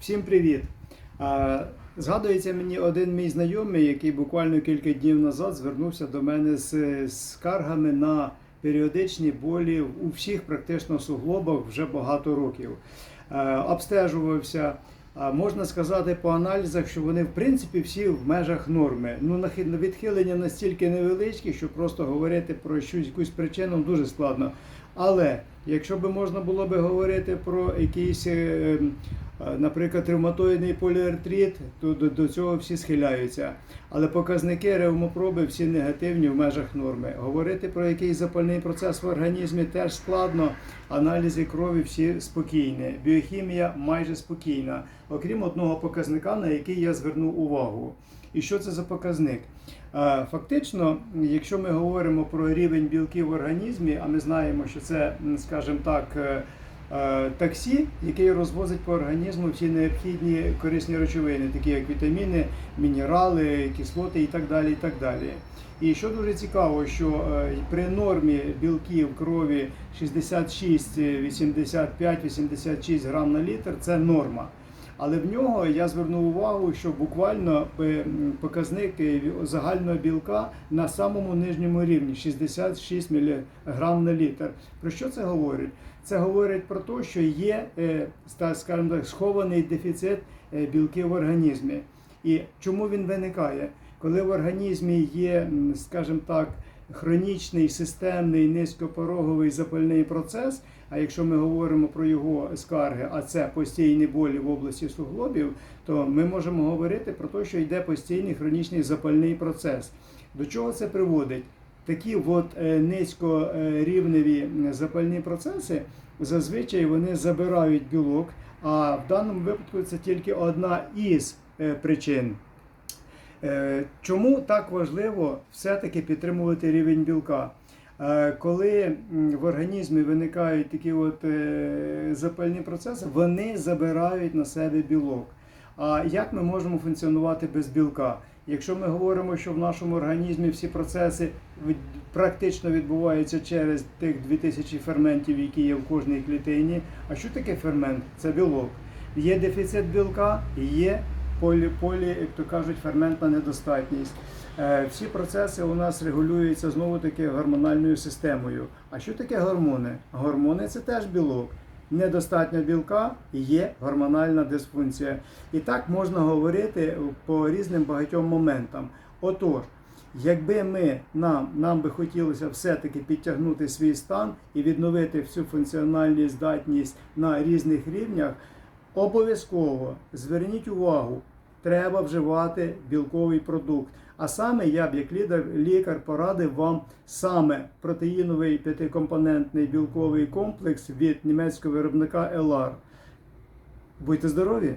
Всім привіт! Згадується мені один мій знайомий, який буквально кілька днів назад звернувся до мене з скаргами на періодичні болі у всіх практично суглобах вже багато років. Обстежувався. Можна сказати по аналізах, що вони в принципі всі в межах норми. Ну відхилення настільки невеличкі, що просто говорити про щось якусь причину дуже складно. Але якщо би можна було би говорити про якийсь, е, е, наприклад, ревматоїдний поліартрит, то до, до цього всі схиляються. Але показники ревмопроби всі негативні в межах норми. Говорити про якийсь запальний процес в організмі теж складно. Аналізи крові всі спокійні. Біохімія майже спокійна, окрім одного показника, на який я звернув увагу. І що це за показник? Е, Фактично, якщо ми говоримо про рівень білків в організмі, а ми знаємо, що це, скажімо так, е, е, таксі, який розвозить по організму всі необхідні корисні речовини, такі як вітаміни, мінерали, кислоти і так далі. І так далі. І що дуже цікаво, що е, при нормі білків крові 66, 85, 86 грам на літр це норма. Але в нього я звернув увагу, що буквально е, показник е, загального білка на самому нижньому рівні 66 мг на літр. Про що це говорить? Це говорить про те, що є, е, скажімо так, схований дефіцит білків в організмі. І чому він виникає? Коли в організмі є, скажімо так, хронічний, системний, низькопороговий запальний процес. А якщо ми говоримо про його скарги, а це постійні болі в області суглобів, то ми можемо говорити про те, що йде постійний хронічний запальний процес. До чого це приводить? Такі от е, низькорівневі запальні процеси зазвичай вони забирають білок, а в даному випадку це тільки одна із е, причин. Е, Чому так важливо все-таки підтримувати рівень білка? Е, Коли в організмі виникають такі от е, запальні процеси, вони забирають на себе білок. А як ми можемо функціонувати без білка? Якщо ми говоримо, що в нашому організмі всі процеси практично відбуваються через тих 2000 ферментів, які є в кожній клітині. А що таке фермент? Це білок. Є дефіцит білка, є полі, полі, як то кажуть, ферментна недостатність. Е, Всі процеси у нас регулюються знову таки гормональною системою. А що таке гормони? Гормони це теж білок. Недостатньо білка є гормональна дисфункція. І так можна говорити по різним багатьом моментам. Отож, якби ми нам, нам би хотілося все-таки підтягнути свій стан і відновити всю функціональну здатність на різних рівнях, обов'язково зверніть увагу, треба вживати білковий продукт. А саме я б як лідер, лікар порадив вам саме протеїновий п'ятикомпонентний білковий комплекс від німецького виробника Елар. Будьте здорові!